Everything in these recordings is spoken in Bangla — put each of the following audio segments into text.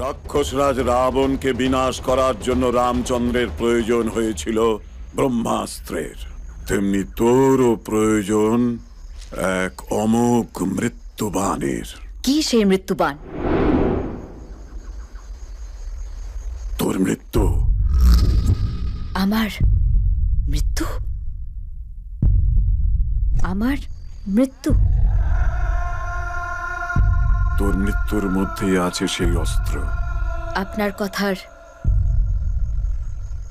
রাক্ষসরাজ রাবণকে বিনাশ করার জন্য রামচন্দ্রের প্রয়োজন হয়েছিল ব্রহ্মাস্ত্রের। তেমনি তোরও প্রয়োজন এক অমোঘ মৃত্যুবাণের। কি সেই মৃত্যুবান তোর মৃত্যু। আমার মৃত্যু? আমার মৃত্যু? তোর মৃত্যুর মধ্যেই আছে সেই অস্ত্র। আপনার কথার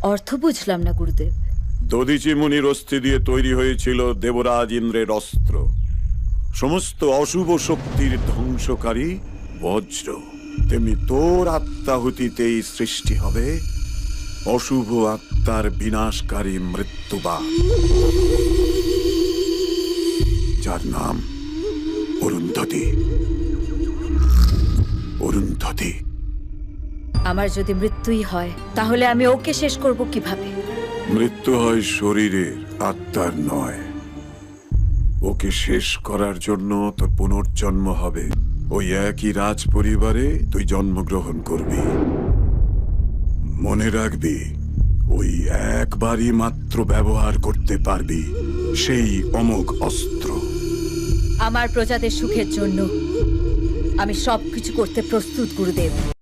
অর্থ বুঝলাম না গুরুদেব। দদিচি মুনির অস্থি দিয়ে তৈরি হয়েছিল দেবরাজ ইন্দ্রের অস্ত্র। সমস্ত অশুভ শক্তির ধ্বংসকারী বজ্র। তেমনি তোর আত্মাহুতিতেই সৃষ্টি হবে অশুভ আত্মার বিনাশকারী মৃত্যুবা। যার নাম অরুন্ধতী। অরুন্ধতী আমার যদি মৃত্যুই হয় তাহলে আমি ওকে শেষ করব কীভাবে? মৃত্যু হয় শরীরের আত্মার নয়। ওকে শেষ করার জন্য তোর পুনর্জন্ম হবে। ওই একই রাজ পরিবারে তুই জন্মগ্রহণ করবি। মনে রাখবি ওই একবারই মাত্র ব্যবহার করতে পারবি সেই অমোঘ অস্ত্র। আমার প্রজাদের সুখের জন্য। আমি সবকিছু করতে প্রস্তুত গুরুদেব।